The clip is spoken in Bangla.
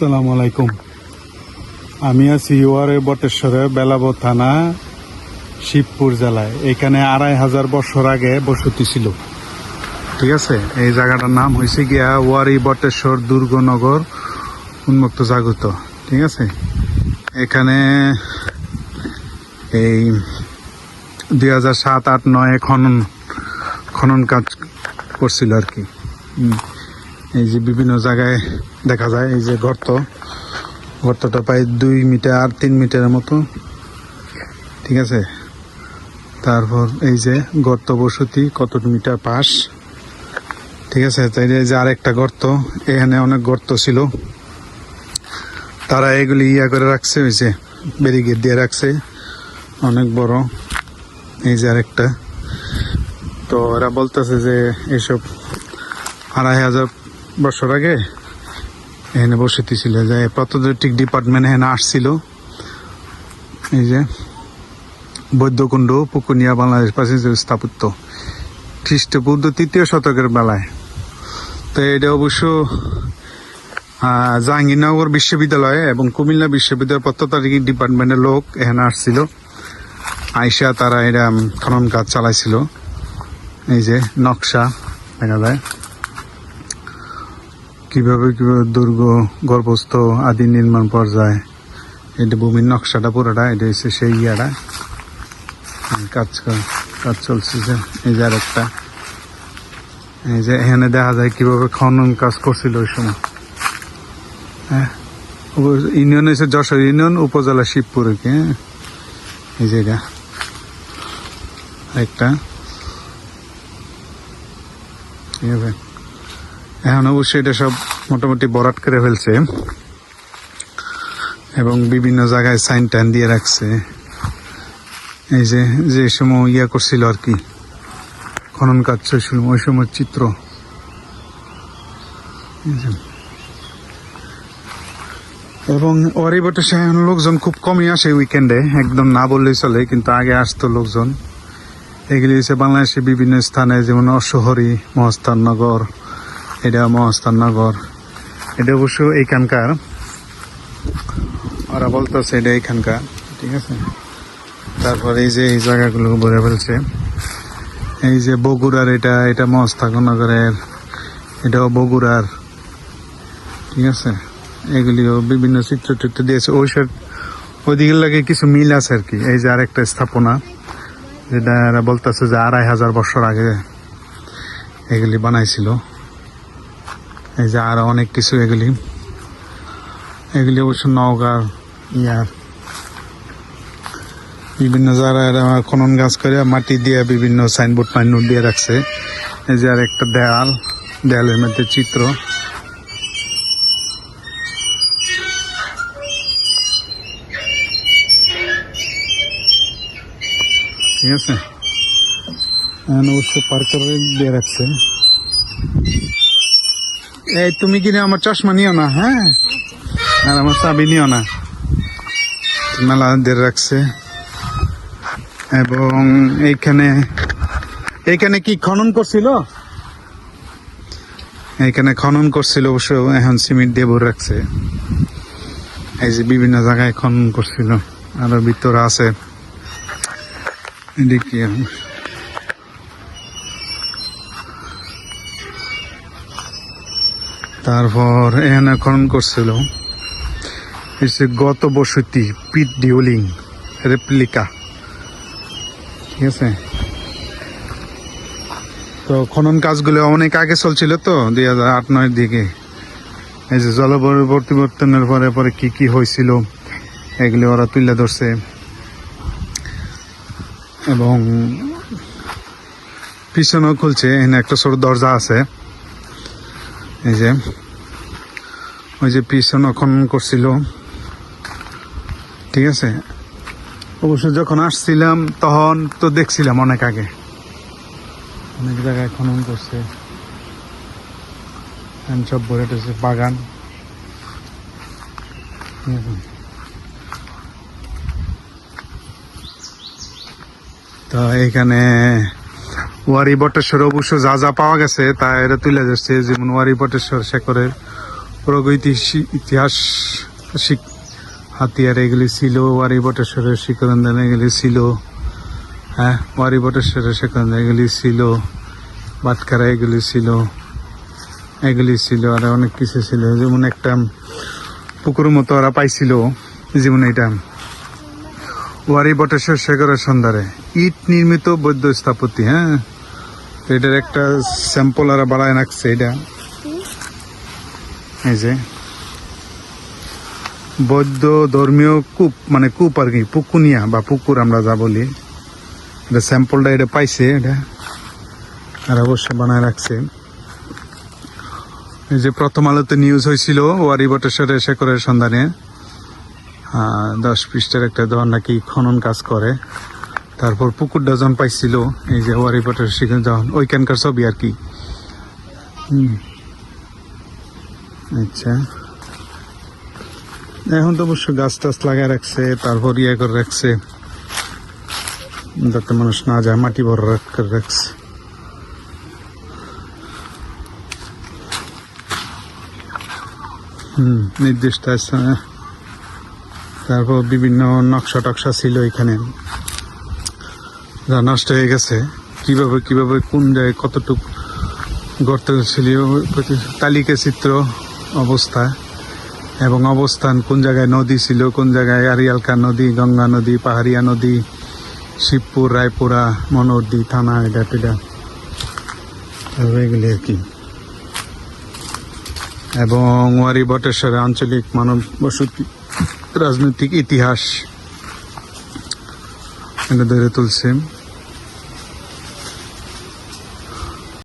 আসসালামু আলাইকুম। আমি আছি ইউআরএ বটেশ্বরে বেলাব থানা, শিবপুর জেলায়। এখানে আড়াই হাজার বছর আগে বসতি ছিল। ঠিক আছে? এই জায়গাটার নাম হয়েছে গিয়া ওয়ারি বটেশ্বর দুর্গনগর উন্মুক্ত জাগত। ঠিক আছে? এখানে এই দুই হাজার সাত, আট, নয় খনন খনন কাজ করছিল আর কি। এই যে বিভিন্ন জায়গায় দেখা যায়, এই যে গর্ত। গর্তটা প্রায় দুই মিটার তিন মিটারের মতো। ঠিক আছে? তারপর এই যে গর্ত বসতি, কত মিটার পাশ। ঠিক আছে? তাই এই যে আরেকটা গর্ত, এখানে অনেক গর্ত ছিল। তারা এগুলি ইয়া করে রাখছে, ওই যে ব্যারিকেড দিয়ে রাখছে। অনেক বড়। এই যে আরেকটা। তো ওরা বলতেছে যে এসব আড়াই হাজার বছর আগে এখানে বসতি ছিল যে প্রত্নতাত্ত্বিক ডিপার্টমেন্ট এখানে আসছিল। এই যে বৈদ্যকুণ্ড, পুকুনিয়া, বাংলাদেশ পাশে স্থাপত্য। খ্রিস্টপূর্ব তৃতীয় শতকের বেলায়। তো এটা অবশ্য জাহাঙ্গীরনগর বিশ্ববিদ্যালয় এবং কুমিল্লা বিশ্ববিদ্যালয় প্রত্নতাত্ত্বিক ডিপার্টমেন্টের লোক এখানে আসছিল। আইসা তারা এটা খনন কাজ চালাইছিল। এই যে নকশা দেখা যায়। কীভাবে কীভাবে দুর্গ, গর্ভস্থ আদি নির্মাণ পর্যায়ে এটা ভূমির নকশাটা পুরোটা, এটা হচ্ছে সেই ইয়াটা। কাজ কাজ চলছে যে, এই যে আরেকটা। এই যে এখানে দেখা যায় কীভাবে খনন কাজ করছিল ওই সময়। হ্যাঁ? ইউনিয়ন হচ্ছে যশোর ইউনিয়ন, উপজেলা শিবপুর হ্যাঁ? এই এটা। একটা এখন অবশ্যই এটা সব মোটামুটি বরাট করে ফেলছে এবং বিভিন্ন জায়গায় সাইন টাইন দিয়ে রাখছে। এই যে যে সময় ইয়া করছিল আর কি, খনন কাজ চলছিল, ওই সময় চিত্র। এবং অরিবটে এখন লোকজন খুব কমই আসে উইকেন্ডে একদম না বললেই চলে, কিন্তু আগে আসতো লোকজন। এগুলি হচ্ছে বাংলাদেশের বিভিন্ন স্থানে, যেমন অশহরী মহস্তাননগর এটা মহস্তাননগর এটা অবশ্য এইখানকার। ওরা বলতেছে এটা এইখানকার, ঠিক আছে? তারপর এই যে এই জায়গাগুলো ভরে ফেলছে। এই যে বগুড়ার এটা এটা মহস্তানগরের এটাও বগুড়ার, ঠিক আছে? এগুলিও বিভিন্ন চিত্র টিত্র দিয়েছে। ওই সব ওইদিকে লাগে কিছু মিল আছে আর কি। এই যে আরেকটা স্থাপনা, যেটা বলতেছে যে আড়াই হাজার বছর আগে এগুলি বানাইছিল। এই যে আরও অনেক কিছু এগুলি। এগুলি অবশ্য নওগাঁর ইয়ার। বিভিন্ন জায়গায় খনন গাছ করে, মাটি দিয়ে বিভিন্ন সাইনবোর্ড মাইনবোর্ড দিয়ে রাখছে। এই যে আর একটা দেয়াল, দেয়ালের মধ্যে চিত্র। ঠিক আছে? অবশ্য পার্কের দিয়ে রাখছে। এই, তুমি কিনে আমার চশমা নিও না হ্যাঁ? আর আমার চাবি নিও না। মেলা দিয়ে রাখছে। এবং এইখানে এইখানে কি খনন করছিল? এইখানে খনন করছিল অবশ্য এখন সিমেন্ট দিয়ে ভরে রাখছে। এই যে বিভিন্ন জায়গায় খনন করছিল। আরও ভিতরে আছে। এদিকে তারপর এখানে খনন করছিল। এসে গত বসতি পিট ডিউলিং রেপ্লিকা। ঠিক আছে? তো খনন কাজগুলো অনেক আগে চলছিল তো, দুই হাজার আট নয়ের দিকে। এই যে জলবায়ু পরিবর্তনের পরে পরে কি কি হয়েছিল, এগুলি ওরা তুলে ধরছে। এবং পিছনেও খুলছে, এখানে একটা ছোট দরজা আছে। এই যে, ওই যে পিছনে খনন করছিল। ঠিক আছে? অবশ্য যখন আসছিলাম, তখন তো দেখছিলাম অনেক আগে। অনেক জায়গায় খনন করছে। সব ভরে উঠেছে বাগান। তো এখানে ওয়ারি বটেশ্বর অবশ্য যা যা পাওয়া গেছে, তা এরা তুলে যাচ্ছে যেমন ওয়ারি বটেশ্বর, শেখরের প্রগৈতিহাসিক ইতিহাস হাতিয়ার এগুলি ছিল। ওয়ারি বটেশ্বরের শিকরঞ্জন এগুলি ছিল। হ্যাঁ ওয়ারি বটেশ্বরের শিকরঞ্জন এগুলি ছিল। বাটখারা এগুলি ছিল। এগুলি ছিল, আর অনেক কিছু ছিল। যেমন একটা পুকুর মতো ওরা পাইছিল। যেমন এটা। ওয়ারি বটেশ্বর শেখরের সন্ধারে ইট নির্মিত বৌদ্ধ স্থাপতি হ্যাঁ? এটার একটা স্যাম্পল আর বাড়ায় রাখছে, এটা। এই যে। বৌদ্ধ ধর্মীয় কূপ মানে কূপ আর কি, পুকুনিয়া বা পুকুর আমরা যা বলি। এটা স্যাম্পলটা এটা পাইছে, এটা। আর অবশ্যই বানায় রাখছে। এই যে প্রথম আলোতে নিউজ হয়েছিল ওয়ারি বটেশ্বরের শেখরের সন্ধানে। দশ পৃষ্ঠের একটা দল নাকি খনন কাজ করে। তারপর পুকুর ডজন পাইছিল, এই যে ওয়ারি বটেশ্বর শিখর যখন ওইখানকার ছবি আর কি। আচ্ছা। এখন তো অবশ্য গাছ টাছ লাগায় রাখছে, তারপর ইয়ে করে রাখছে। যাতে মানুষ না যায়, মাটি ভর করে রাখছে। হুম, নির্দিষ্ট স্থানে তারপর বিভিন্ন নকশা টকশা ছিল এখানে। যা নষ্ট হয়ে গেছে। কীভাবে কীভাবে, কোন জায়গায় কতটুকু গর্ত ছিল, তালিকা চিত্র, অবস্থা, এবং অবস্থান, কোন জায়গায় নদী ছিল, কোন জায়গায় আরিয়ালকা নদী, গঙ্গা নদী, পাহাড়িয়া নদী, শিবপুর, রায়পুরা মনোরদি থানা, এটা টেটা এগুলি আর কি। এবং ওয়ারি বটেশ্বরে আঞ্চলিক মানব বসতি রাজনৈতিক ইতিহাস এটা ধরে তুলছে